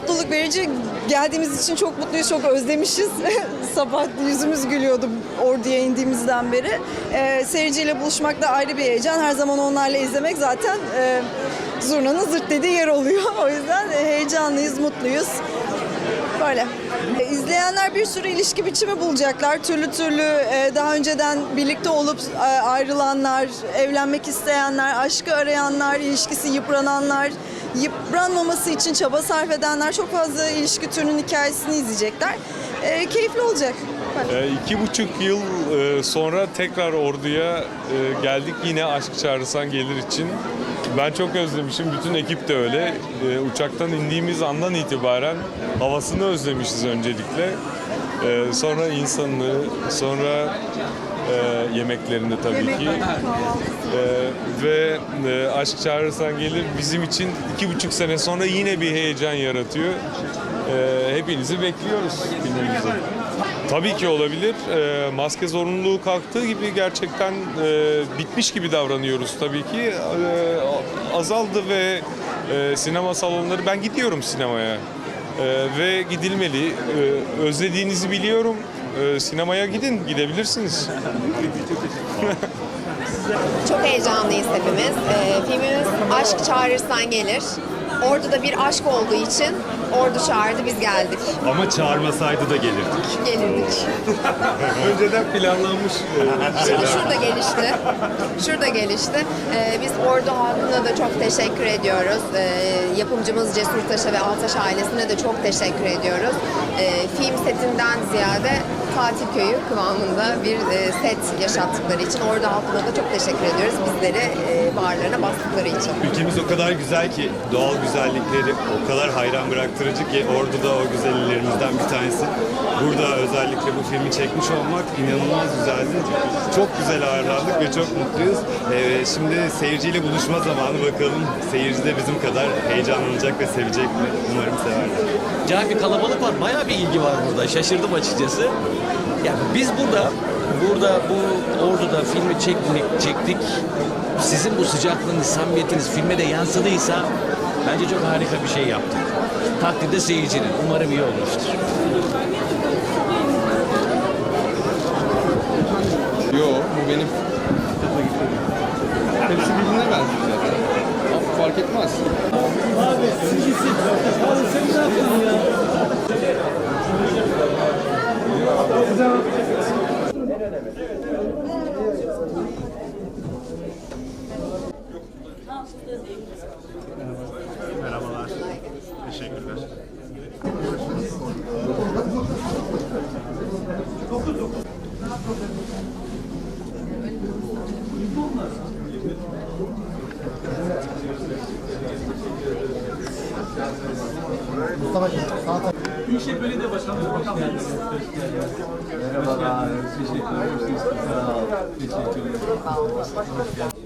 mutluluk verici. Geldiğimiz için çok mutluyuz, çok özlemişiz. Sabah yüzümüz gülüyordu orduya indiğimizden beri. Ee, seyirciyle buluşmak da ayrı bir heyecan. Her zaman onlarla izlemek zaten e, zurnanın zırt dediği yer oluyor. O yüzden e, heyecanlıyız, mutluyuz. Böyle. E, İzleyenler bir sürü ilişki biçimi bulacaklar. Türlü türlü e, daha önceden birlikte olup e, ayrılanlar, evlenmek isteyenler, aşkı arayanlar, ilişkisi yıprananlar, yıpranmaması için çaba sarf edenler çok fazla ilişki türünün hikayesini izleyecekler. E, keyifli olacak. Ee, iki buçuk yıl e, sonra tekrar orduya e, geldik yine Aşk Çağrısan Gelir için. Ben çok özlemişim, bütün ekip de öyle. E, Uçaktan indiğimiz andan itibaren havasını özlemişiz öncelikle. E, Sonra insanını, sonra e, yemeklerini tabii ki. E, Ve e, Aşk Çağrısan Gelir bizim için iki buçuk sene sonra yine bir heyecan yaratıyor. E, Hepinizi bekliyoruz filmimize. Tabii ki olabilir. Ee, maske zorunluluğu kalktığı gibi gerçekten e, bitmiş gibi davranıyoruz tabii ki. Ee, azaldı ve e, sinema salonları, ben gidiyorum sinemaya Ee, ve gidilmeli. Ee, özlediğinizi biliyorum. Ee, sinemaya gidin, gidebilirsiniz. Çok heyecanlıyız hepimiz. Ee, filmimiz Aşk Çağırırsan Gelir. Orada da bir aşk olduğu için Ordu çağırdı biz geldik. Ama çağırmasaydı da gelirdik. Gelirdik. Önceden planlanmış e, Şimdi şurada gelişti. Şurada gelişti. Ee, biz Ordu halkına da çok teşekkür ediyoruz. Ee, yapımcımız Cesur Taş'a ve Altaş ailesine de çok teşekkür ediyoruz. Ee, film setinden ziyade tatil köyü kıvamında bir e, set yaşattıkları için Ordu halkına da çok teşekkür ediyoruz. Bizleri e, bağırlarına bastıkları için. Ülkemiz o kadar güzel ki doğal güzellikleri o kadar hayran bıraktırıcı ki Ordu da o güzel illerimizden bir tanesi. Burada özellikle bu filmi çekmiş olmak inanılmaz güzeldi. Çok güzel ağırlandık ve çok mutluyuz. Ee, şimdi seyirciyle buluşma zamanı bakalım. Seyirci de bizim kadar heyecanlanacak ve sevecek mi? Umarım severler. Acayip bir kalabalık var. Bayağı bir ilgi var burada. Şaşırdım açıkçası. Yani biz burada burada bu Ordu'da filmi çektik, çektik. Sizin bu sıcaklığınız, samimiyetiniz filme de yansıdıysa bence çok harika bir şey yaptık. Takdirde seyircinin. Umarım iyi olmuştur. Yo bu benim. Hepsi birbirine benziyor zaten. Ama fark etmez. Merhabalar. Merhabalar. Teşekkür ederim. Sağ ol. Teşekkür ederim.